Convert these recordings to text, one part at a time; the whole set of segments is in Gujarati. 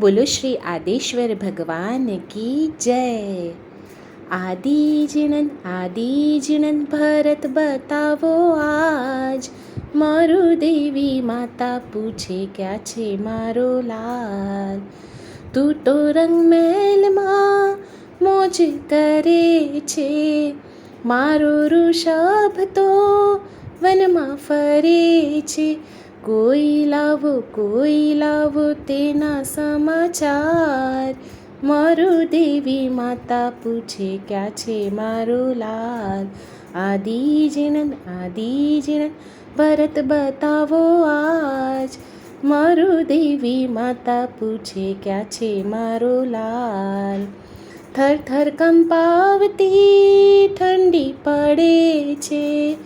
બોલો શ્રી આદેશ્વર ભગવાન કી જય. આદિજીણન આદિજીણન ભરત બતાવો આજ. મારું દેવી માતા પૂછે ક્યાં છે મારો લાલ? તું તો રંગમેલમાં મોજ કરે છે. મારો ઋષભ તો વનમાં ફરે છે. કોઈ લાવો કોઈ લાવો તેના સમાચાર. મારું દેવી માતા પૂછે, ક્યાં છે મારો લાલ? આદિ જીણંદ આદિ જીણન ભરત બતાવો આજ. મારું દેવી માતા પૂછે, ક્યાં છે મારો લાલ? થર થર કંપાવતી ઠંડી પડે છે.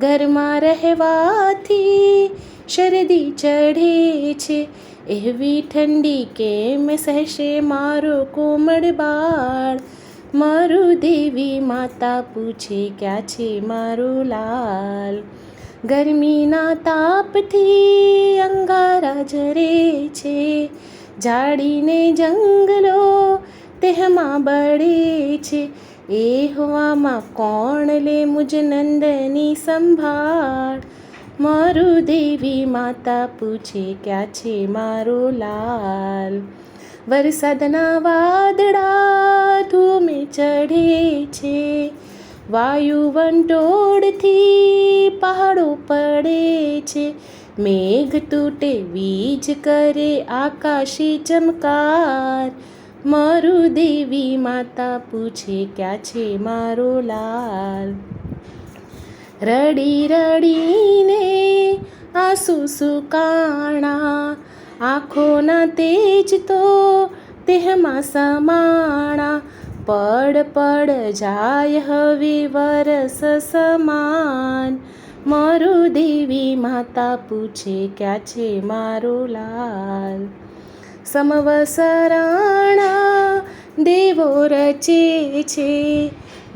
ઘરમાં રહેવાથી શરદી ચઢે છે. એવી ઠંડી કેમ સહેશે મારો કોમળ બાળ? મારું દેવી માતા પૂછે, ક્યાં છે મારો લાલ? ગરમીના તાપથી અંગારા જરે છે. જાડીને જંગલો તેમાં બળે છે. એ હવામાં કોણ લે મુજ નંદની સંભાળ? મારું દેવી માતા પૂછે, ક્યાં છે મારો લાલ? વરસાદના વાદળા ધૂમે ચઢે છે. વાયુ વંટોળથી પહાડો પડે છે. મેઘ તૂટે, વીજ કરે, આકાશી ચમકાર. મારું દેવી માતા પૂછે, ક્યાં છે મારો લાલ? રડી રડીને આંસુ સુકાણા આંખોના તેજ તો તેમાં સમાણા પડ પડ જાય હવે વરસ સમાન મારું દેવી માતા પૂછે ક્યાં છે મારો લાલ સમવસરાણા દેવો રચે છે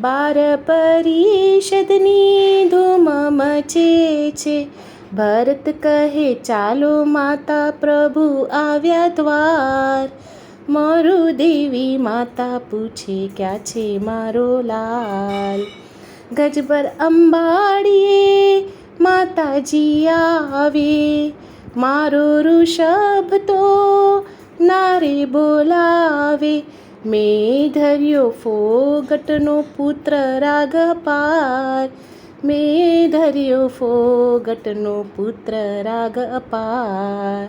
બાર પરિષદની ધૂમ મચે છે. ભરત કહે, ચાલો માતા પ્રભુ આવ્યા દ્વાર. મારું દેવી માતા પૂછે, ક્યાં છે મારો લાલ? ગજબર અંબાડીએ માતાજી આવે. મારો ઋષભ તો નારે બોલાવે. મેં ધર્યો ફોગટનો પુત્ર રાગ અપાર મેં ધર્યો ફોગટનો પુત્ર રાગ અપાર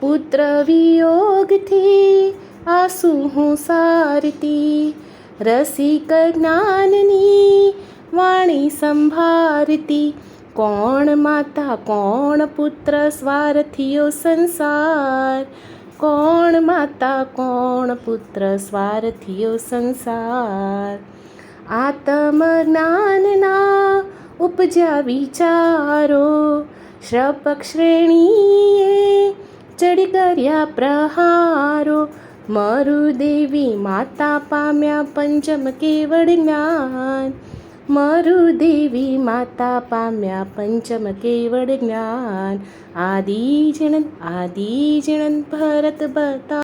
પુત્ર વિયોગથી આંસુ હું સારતી રસિક જ્ઞાનની વાણી સંભારતી કોણ માતા કોણ પુત્ર સ્વાર્થીઓ સંસાર કોણ માતા, કોણ પુત્ર સ્વાર્થીઓ સંસાર? આત્મ જ્ઞાનના ઉપજા વિચારો શ્રપક શ્રેણીએ ચડી કર્યા પ્રહારો. મારું દેવી માતા પામ્યા પંચમ કેવળ જ્ઞાન. મારું દેવી માતા પામ્યા પંચમ કેવળ જ્ઞાન આદિજણન આદિજણન ભરત બતા